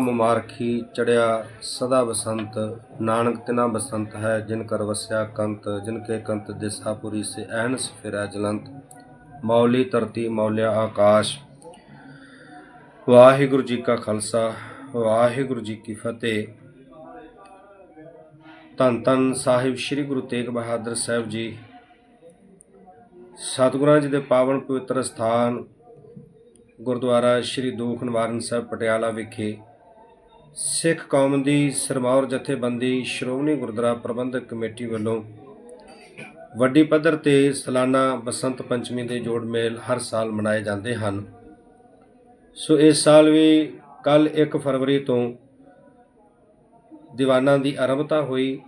ਮੁਬਾਰਕੀ ਚੜਿਆ ਸਦਾ ਬਸੰਤ, ਨਾਨਕ ਤਿਨਾ ਬਸੰਤ ਹੈ ਜਿਨ ਕਰ ਵਸਿਆ ਕੰਤ, ਜਿਨ ਕੇ ਕੰਤ ਦਿਸਾਪੁਰੀ ਸੇ ਐਨਸ ਫਿਰੈ ਜਲੰਤ। ਮੌਲੀ ਧਰਤੀ ਮੌਲਿਆ ਆਕਾਸ਼, ਵਾਹਿਗੁਰੂ ਜੀ ਕਾ ਖਾਲਸਾ, ਵਾਹਿਗੁਰੂ ਜੀ ਕੀ ਫਤਿਹ। ਧੰਨ ਧੰਨ ਸਾਹਿਬ ਸ੍ਰੀ ਗੁਰੂ ਤੇਗ ਬਹਾਦਰ ਸਾਹਿਬ ਜੀ। ਸਤਿਗੁਰਾਂ ਜੀ ਦੇ ਪਾਵਨ ਪਵਿੱਤਰ ਸਥਾਨ ਗੁਰਦੁਆਰਾ ਸ੍ਰੀ ਦੂਖ ਨਿਵਾਰਨ ਸਾਹਿਬ ਪਟਿਆਲਾ ਵਿਖੇ ਸਿੱਖ ਕੌਮ ਦੀ ਸਰਮੌਰ ਜਥੇਬੰਦੀ ਸ਼੍ਰੋਮਣੀ ਗੁਰਦੁਆਰਾ ਪ੍ਰਬੰਧਕ ਕਮੇਟੀ ਵੱਲੋਂ ਵੱਡੀ ਪੱਧਰ ਤੇ ਸਾਲਾਨਾ ਬਸੰਤ ਪੰਚਮੀ ਦੇ ਜੋੜ ਮੇਲ ਹਰ ਸਾਲ ਮਨਾਏ ਜਾਂਦੇ ਹਨ। ਸੋ ਇਸ ਸਾਲ ਵੀ ਕੱਲ 1 ਫਰਵਰੀ ਤੋਂ ਦੀਵਾਨਾਂ ਦੀ ਆਰੰਭਤਾ ਹੋਈ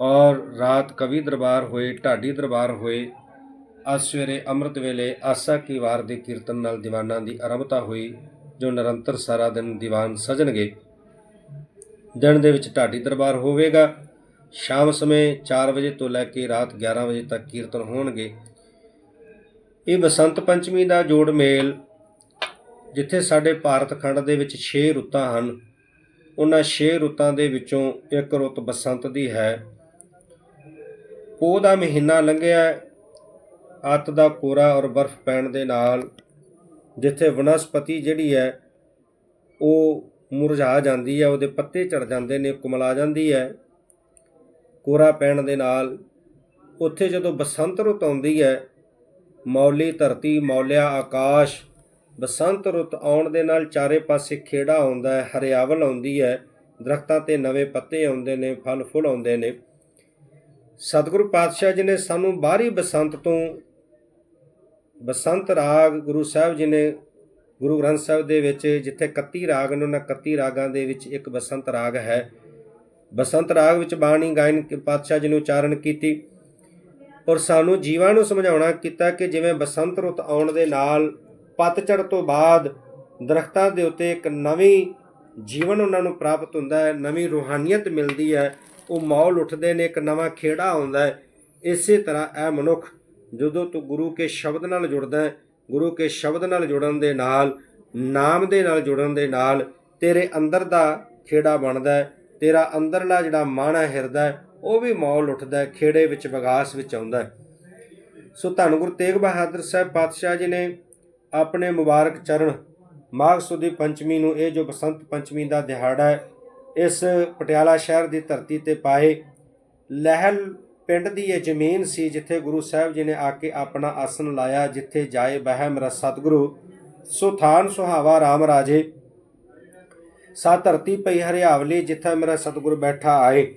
ਔਰ ਰਾਤ ਕਵੀ ਦਰਬਾਰ ਹੋਏ, ਢਾਡੀ ਦਰਬਾਰ ਹੋਏ, ਅੱਜ ਸਵੇਰੇ ਅੰਮ੍ਰਿਤ ਵੇਲੇ ਆਸਾ ਕੀ ਵਾਰ ਦੇ ਕੀਰਤਨ ਨਾਲ ਦੀਵਾਨਾਂ ਦੀ ਆਰੰਭਤਾ ਹੋਈ। ਜੋ ਨਿਰੰਤਰ ਸਾਰਾ ਦਿਨ ਦੀਵਾਨ ਸਜਣਗੇ। ਦਿਨ ਦੇ ਵਿੱਚ ਢਾਡੀ ਦਰਬਾਰ ਹੋਵੇਗਾ। ਸ਼ਾਮ ਸਮੇਂ 4 ਵਜੇ ਤੋਂ ਲੈ ਕੇ ਰਾਤ 11 ਵਜੇ ਤੱਕ ਕੀਰਤਨ ਹੋਣਗੇ। ਇਹ ਬਸੰਤ ਪੰਚਮੀ ਦਾ ਜੋੜ ਮੇਲ, ਜਿੱਥੇ ਸਾਡੇ ਭਾਰਤ ਖੰਡ ਦੇ ਵਿੱਚ 6 ਰੁੱਤਾਂ ਹਨ, ਉਹਨਾਂ 6 ਰੁੱਤਾਂ ਦੇ ਵਿੱਚੋਂ ਇੱਕ ਰੁੱਤ ਬਸੰਤ ਦੀ ਹੈ। ਪੋਹ ਦਾ ਮਹੀਨਾ ਲੰਘਿਆ ਅੱਤ ਦਾ ਕੋਰਾ ਔਰ ਬਰਫ਼ ਪੈਣ ਦੇ ਨਾਲ, ਜਿੱਥੇ ਵਨਸਪਤੀ ਜਿਹੜੀ ਹੈ ਉਹ ਮੁਰਝਾ ਜਾਂਦੀ ਹੈ, ਉਹਦੇ ਪੱਤੇ ਝੜ ਜਾਂਦੇ ਨੇ, ਕੁਮਲਾ ਜਾਂਦੀ ਹੈ। ਕੋਰਾ ਪੈਣ ਦੇ ਨਾਲ ਉੱਥੇ ਜਦੋਂ ਬਸੰਤ ਰੁੱਤ ਆਉਂਦੀ ਹੈ, ਮੌਲੀ ਧਰਤੀ, ਮੌਲਿਆ ਆਕਾਸ਼, ਬਸੰਤ ਰੁੱਤ ਆਉਣ ਦੇ ਨਾਲ ਚਾਰੇ ਪਾਸੇ ਖੇੜਾ ਆਉਂਦਾ ਹੈ, ਹਰਿਆਵਲ ਆਉਂਦੀ ਹੈ, ਦਰਖਤਾਂ ਤੇ ਨਵੇਂ ਪੱਤੇ ਆਉਂਦੇ ਨੇ, ਫਲ ਫੁੱਲ ਆਉਂਦੇ ਨੇ। ਸਤਿਗੁਰੂ ਪਾਤਸ਼ਾਹ ਜੀ ਨੇ ਸਾਨੂੰ ਬਾਹਰੀ ਬਸੰਤ ਤੋਂ ਬਸੰਤ ਰਾਗ ਗੁਰੂ ਸਾਹਿਬ ਜੀ ਨੇ ਗੁਰੂ ਗ੍ਰੰਥ ਸਾਹਿਬ ਦੇ ਵਿੱਚ ਜਿੱਥੇ 31 ਰਾਗ ਨੇ, ਉਹਨਾਂ 31 ਰਾਗਾਂ ਦੇ ਵਿੱਚ ਇੱਕ ਬਸੰਤ ਰਾਗ ਹੈ। ਬਸੰਤ ਰਾਗ ਵਿੱਚ ਬਾਣੀ ਗਾਇਨ ਪਾਤਸ਼ਾਹ ਜੀ ਨੇ ਉਚਾਰਨ ਕੀਤੀ ਔਰ ਸਾਨੂੰ ਜੀਵਾਂ ਨੂੰ ਸਮਝਾਉਣਾ ਕੀਤਾ ਕਿ ਜਿਵੇਂ ਬਸੰਤ ਰੁੱਤ ਆਉਣ ਦੇ ਨਾਲ ਪਤਝੜ ਤੋਂ ਬਾਅਦ ਦਰਖਤਾਂ ਦੇ ਉੱਤੇ ਇੱਕ ਨਵੀਂ ਜੀਵਨ ਉਹਨਾਂ ਨੂੰ ਪ੍ਰਾਪਤ ਹੁੰਦਾ ਹੈ, ਨਵੀਂ ਰੂਹਾਨੀਅਤ ਮਿਲਦੀ ਹੈ, ਉਹ ਮੌਲ ਉੱਠਦੇ ਨੇ, ਇੱਕ ਨਵਾਂ ਖੇੜਾ ਆਉਂਦਾ ਹੈ। ਇਸੇ ਤਰ੍ਹਾਂ ਇਹ ਮਨੁੱਖ ਜਦੋਂ ਤੂੰ ਗੁਰੂ ਕੇ ਸ਼ਬਦ ਨਾਲ ਜੁੜਦਾ ਹੈ ਗੁਰੂ ਕੇ ਸ਼ਬਦ ਨਾਲ ਜੁੜਨ ਦੇ ਨਾਲ, ਨਾਮ ਦੇ ਨਾਲ ਜੁੜਨ ਦੇ ਨਾਲ ਤੇਰੇ ਅੰਦਰ ਦਾ ਖੇੜਾ ਬਣਦਾ ਹੈ, ਤੇਰਾ ਅੰਦਰਲਾ ਜਿਹੜਾ ਮਨ ਹੈ ਹਿਰਦਾ ਉਹ ਵੀ ਮੌਲ ਉੱਠਦਾ ਖੇੜੇ ਵਿੱਚ ਵਿਗਾਸ ਵਿੱਚ ਆਉਂਦਾ ਸੋ ਧੰਨ ਗੁਰੂ ਤੇਗ ਬਹਾਦਰ ਸਾਹਿਬ ਪਾਤਸ਼ਾਹ ਜੀ ਨੇ ਆਪਣੇ ਮੁਬਾਰਕ ਚਰਨ ਮਾਘ ਸੁਦੀ ਪੰਚਮੀ ਨੂੰ ਇਹ ਜੋ ਬਸੰਤ ਪੰਚਮੀ ਦਾ ਦਿਹਾੜਾ ਹੈ, ਇਸ ਪਟਿਆਲਾ ਸ਼ਹਿਰ ਦੀ ਧਰਤੀ ਤੇ ਪਾਏ ਲਹਿਲ ਪਿੰਡ ਦੀ ਇਹ ਜ਼ਮੀਨ ਸੀ ਜਿੱਥੇ ਗੁਰੂ ਸਾਹਿਬ ਜੀ ਨੇ ਆ ਕੇ ਆਪਣਾ ਆਸਨ ਲਾਇਆ, ਜਿੱਥੇ ਜਾਏ ਬਹਿ ਮੇਰਾ ਸਤਿਗੁਰੂ। ਸੋ ਥਾਨ ਸੁਹਾਵਾ RAM ਰਾਜੇ। ਸਾ ਧਰਤੀ ਪਈ ਹਰਿਆਵਲੀ, ਜਿੱਥੇ ਮੇਰਾ ਸਤਿਗੁਰੂ ਬੈਠਾ ਆਏ।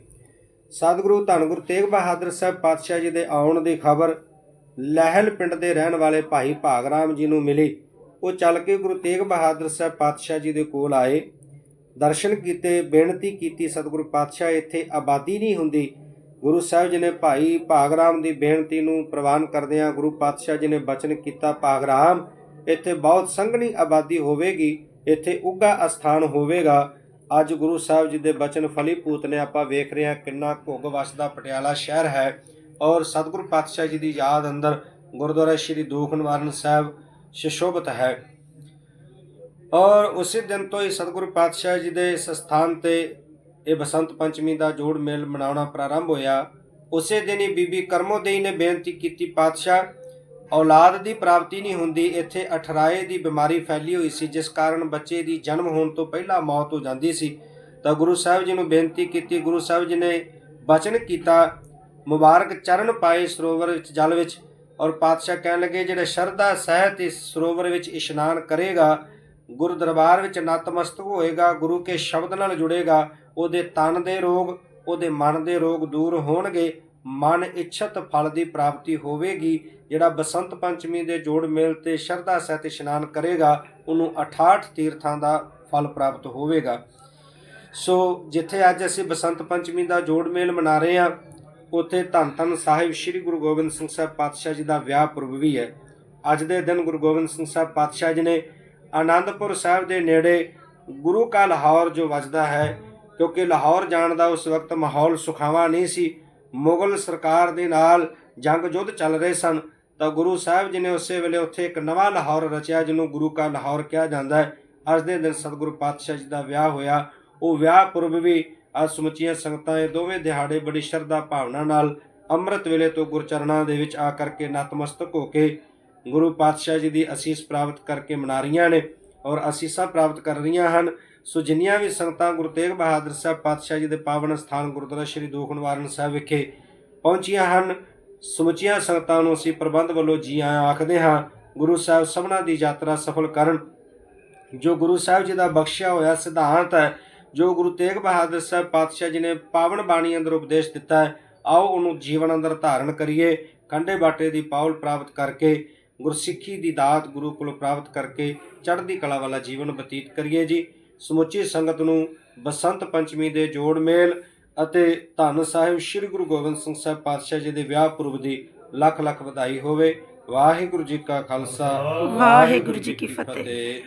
ਸਤਿਗੁਰੂ ਧੰਨ ਗੁਰੂ ਤੇਗ ਬਹਾਦਰ ਸਾਹਿਬ ਪਾਤਸ਼ਾਹ ਜੀ ਦੇ ਆਉਣ ਦੀ ਖਬਰ ਲਹਿਲ ਪਿੰਡ ਦੇ ਰਹਿਣ ਵਾਲੇ ਭਾਈ ਭਾਗਰਾਮ ਜੀ ਨੂੰ ਮਿਲੀ। ਉਹ ਚੱਲ ਕੇ ਗੁਰੂ ਤੇਗ ਬਹਾਦਰ ਸਾਹਿਬ ਪਾਤਸ਼ਾਹ ਜੀ ਦੇ ਕੋਲ ਆਏ। ਦਰਸ਼ਨ ਕੀਤੇ, ਬੇਨਤੀ ਕੀਤੀ, ਸਤਿਗੁਰੂ ਪਾਤਸ਼ਾਹ, ਇੱਥੇ ਆਬਾਦੀ ਨਹੀਂ ਹੁੰਦੀ। ਗੁਰੂ ਸਾਹਿਬ ਜੀ ਨੇ ਭਾਈ ਭਾਗਰਾਮ ਦੀ ਬੇਨਤੀ ਨੂੰ ਪ੍ਰਵਾਨ ਕਰਦਿਆਂ ਗੁਰੂ ਪਾਤਸ਼ਾਹ ਜੀ ਨੇ ਬਚਨ ਕੀਤਾ, ਭਾਗਰਾਮ, ਇੱਥੇ ਬਹੁਤ ਸੰਘਣੀ ਆਬਾਦੀ ਹੋਵੇਗੀ, ਇੱਥੇ ਉੱਗਾ ਅਸਥਾਨ ਹੋਵੇਗਾ। ਅੱਜ ਗੁਰੂ ਸਾਹਿਬ ਜੀ ਦੇ ਬਚਨ ਫਲੀਪੂਤ ਨੇ। ਆਪਾਂ ਵੇਖ ਰਹੇ ਹਾਂ ਕਿੰਨਾ ਘੁੱਗ ਵਸਦਾ ਪਟਿਆਲਾ ਸ਼ਹਿਰ ਹੈ ਔਰ ਸਤਿਗੁਰੂ ਪਾਤਸ਼ਾਹ ਜੀ ਦੀ ਯਾਦ ਅੰਦਰ ਗੁਰਦੁਆਰਾ ਸ਼੍ਰੀ ਦੂਖ ਨਿਵਾਰਨ ਸਾਹਿਬ ਸ਼ਿਸ਼ੋਭਤ ਹੈ। ਔਰ ਉਸੇ ਦਿਨ ਤੋਂ ਹੀ ਸਤਿਗੁਰੂ ਪਾਤਸ਼ਾਹ ਜੀ ਦੇ ਇਸ ਸਥਾਨ ਤੇ ਇਹ ਬਸੰਤ ਪੰਚਮੀ ਦਾ ਜੋੜ ਮੇਲ ਮਨਾਉਣਾ ਪ੍ਰਾਰੰਭ ਹੋਇਆ। ਉਸੇ ਦਿਨ ਹੀ ਬੀਬੀ ਕਰਮੋਦੇਈ ਨੇ ਬੇਨਤੀ ਕੀਤੀ, ਪਾਤਸ਼ਾਹ, ਔਲਾਦ ਦੀ ਪ੍ਰਾਪਤੀ ਨਹੀਂ ਹੁੰਦੀ, ਇੱਥੇ ਅਠਰਾਏ ਦੀ ਬਿਮਾਰੀ ਫੈਲੀ ਹੋਈ ਸੀ, ਜਿਸ ਕਾਰਨ ਬੱਚੇ ਦੀ ਜਨਮ ਹੋਣ ਤੋਂ ਪਹਿਲਾਂ ਮੌਤ ਹੋ ਜਾਂਦੀ ਸੀ। ਤਾਂ ਗੁਰੂ ਸਾਹਿਬ ਜੀ ਨੂੰ ਬੇਨਤੀ ਕੀਤੀ, ਗੁਰੂ ਸਾਹਿਬ ਜੀ ਨੇ ਬਚਨ ਕੀਤਾ, ਮੁਬਾਰਕ ਚਰਨ ਪਾਏ ਸਰੋਵਰ ਵਿੱਚ, ਜਲ ਵਿੱਚ। ਔਰ ਪਾਤਸ਼ਾਹ ਕਹਿਣ ਲੱਗੇ, ਜਿਹੜੇ ਸ਼ਰਧਾ ਸਹਿਤ ਇਸ ਸਰੋਵਰ ਵਿੱਚ ਇਸ਼ਨਾਨ ਕਰੇਗਾ ਗੁਰੂ ਦਰਬਾਰ ਵਿੱਚ ਨਤਮਸਤਕ ਹੋਏਗਾ, ਗੁਰੂ ਕੇ ਸ਼ਬਦ ਨਾਲ ਜੁੜੇਗਾ ਉਹਦੇ ਤਨ ਦੇ ਰੋਗ, ਉਹਦੇ ਮਨ ਦੇ ਰੋਗ ਦੂਰ ਹੋਣਗੇ। ਮਨ ਇੱਛਤ ਫਲ ਦੀ ਪ੍ਰਾਪਤੀ ਹੋਵੇਗੀ। ਜਿਹੜਾ ਬਸੰਤ ਪੰਚਮੀ ਦੇ ਜੋੜ ਮੇਲ ਤੇ ਸ਼ਰਧਾ ਸਹਿਤ ਇਸ਼ਨਾਨ ਕਰੇਗਾ, ਉਹਨੂੰ 68 ਤੀਰਥਾਂ ਦਾ ਫਲ ਪ੍ਰਾਪਤ ਹੋਵੇਗਾ। ਸੋ ਜਿੱਥੇ ਅੱਜ ਅਸੀਂ ਬਸੰਤ ਪੰਚਮੀ ਦਾ ਜੋੜ ਮੇਲ ਮਨਾ ਰਹੇ ਹਾਂ, ਉੱਥੇ ਧੰਨ ਧੰਨ ਸਾਹਿਬ ਸ੍ਰੀ ਗੁਰੂ ਗੋਬਿੰਦ ਸਿੰਘ ਸਾਹਿਬ ਪਾਤਸ਼ਾਹ ਜੀ ਦਾ ਵਿਆਹ ਪੁਰਬ ਵੀ ਹੈ। ਅੱਜ ਦੇ ਦਿਨ ਗੁਰੂ ਗੋਬਿੰਦ ਸਿੰਘ ਸਾਹਿਬ ਪਾਤਸ਼ਾਹ ਜੀ ਨੇ ਆਨੰਦਪੁਰ ਸਾਹਿਬ ਦੇ ਨੇੜੇ ਗੁਰੂ ਕਾ ਲਾਹੌਰ ਜੋ ਵੱਜਦਾ ਹੈ ਕਿਉਂਕਿ ਲਾਹੌਰ ਜਾਣ ਦਾ ਉਸ ਵਕਤ ਮਾਹੌਲ ਸੁਖਾਵਾ ਨਹੀਂ ਸੀ। ਮੁਗਲ ਸਰਕਾਰ ਦੇ ਨਾਲ ਜੰਗ ਯੁੱਧ ਚੱਲ ਰਹੇ ਸਨ। ਤਾਂ ਗੁਰੂ ਸਾਹਿਬ ਜੀ ਨੇ ਉਸੇ ਵੇਲੇ ਉੱਥੇ ਇੱਕ ਨਵਾਂ ਲਾਹੌਰ ਰਚਿਆ, ਜਿਹਨੂੰ ਗੁਰੂ ਕਾ ਲਾਹੌਰ ਕਿਹਾ ਜਾਂਦਾ ਹੈ। ਅੱਜ ਦੇ ਦਿਨ ਸਤਿਗੁਰੂ ਪਾਤਸ਼ਾਹ ਜੀ ਦਾ ਵਿਆਹ ਹੋਇਆ। ਉਹ ਵਿਆਹ ਪੁਰਬ ਵੀ ਅੱਜ ਸਮੁੱਚੀਆਂ ਸੰਗਤਾਂ ਇਹ ਦੋਵੇਂ ਦਿਹਾੜੇ ਬੜੀ ਸ਼ਰਧਾ ਭਾਵਨਾ ਨਾਲ ਅੰਮ੍ਰਿਤ ਵੇਲੇ ਤੋਂ ਗੁਰਚਰਨਾਂ ਦੇ ਵਿੱਚ ਆ ਕਰਕੇ ਨਤਮਸਤਕ ਹੋ ਕੇ ਗੁਰੂ ਪਾਤਸ਼ਾਹ ਜੀ ਦੀ ਅਸੀਸ ਪ੍ਰਾਪਤ ਕਰਕੇ ਮਨਾ ਰਹੀਆਂ ਨੇ ਔਰ ਅਸੀਸਾਂ ਪ੍ਰਾਪਤ ਕਰ ਰਹੀਆਂ ਹਨ। ਸੋ ਜਿੰਨੀਆਂ ਵੀ ਸੰਗਤਾਂ ਗੁਰੂ ਤੇਗ ਬਹਾਦਰ ਸਾਹਿਬ ਪਾਤਸ਼ਾਹ ਜੀ ਦੇ ਪਾਵਨ ਸਥਾਨ ਗੁਰਦੁਆਰਾ ਸ੍ਰੀ ਦੂਖ ਨਿਵਾਰਨ ਸਾਹਿਬ ਵਿਖੇ ਪਹੁੰਚੀਆਂ ਹਨ, ਸਮੁੱਚੀਆਂ ਸੰਗਤਾਂ ਨੂੰ ਅਸੀਂ ਪ੍ਰਬੰਧ ਵੱਲੋਂ ਜੀ ਆਇਆਂ ਆਖਦੇ ਹਾਂ, ਗੁਰੂ ਸਾਹਿਬ ਸਭਨਾਂ ਦੀ ਯਾਤਰਾ ਸਫਲ ਕਰਨ। ਜੋ ਗੁਰੂ ਸਾਹਿਬ ਜੀ ਦਾ ਬਖਸ਼ਿਆ ਹੋਇਆ ਸਿਧਾਂਤ ਹੈ, ਜੋ ਗੁਰੂ ਤੇਗ ਬਹਾਦਰ ਸਾਹਿਬ ਪਾਤਸ਼ਾਹ ਜੀ ਨੇ ਪਾਵਨ ਬਾਣੀ ਅੰਦਰ ਉਪਦੇਸ਼ ਦਿੱਤਾ ਹੈ, ਆਓ ਉਹਨੂੰ ਜੀਵਨ ਅੰਦਰ ਧਾਰਨ ਕਰੀਏ ਕੰਡੇ ਬਾਟੇ ਦੀ ਪਾਉਲ ਪ੍ਰਾਪਤ ਕਰਕੇ, ਗੁਰਸਿੱਖੀ ਦੀ ਦਾਤ ਗੁਰੂ ਕੋਲੋਂ ਪ੍ਰਾਪਤ ਕਰਕੇ, ਚੜ੍ਹਦੀ ਕਲਾ ਵਾਲਾ ਜੀਵਨ ਬਤੀਤ ਕਰੀਏ ਜੀ। ਸਮੁੱਚੀ ਸੰਗਤ ਨੂੰ ਬਸੰਤ ਪੰਚਮੀ ਦੇ ਜੋੜ ਮੇਲ ਅਤੇ ਧੰਨ ਸਾਹਿਬ ਸ੍ਰੀ ਗੁਰੂ ਗੋਬਿੰਦ ਸਿੰਘ ਸਾਹਿਬ ਪਾਤਸ਼ਾਹ ਜੀ ਦੇ ਵਿਆਹ ਪੁਰਬ ਦੀ ਲੱਖ ਲੱਖ ਵਧਾਈ ਹੋਵੇ ਵਾਹਿਗੁਰੂ ਜੀ ਕਾ ਖਾਲਸਾ ਵਾਹਿਗੁਰੂ ਜੀ ਕੀ ਫਤਿਹ।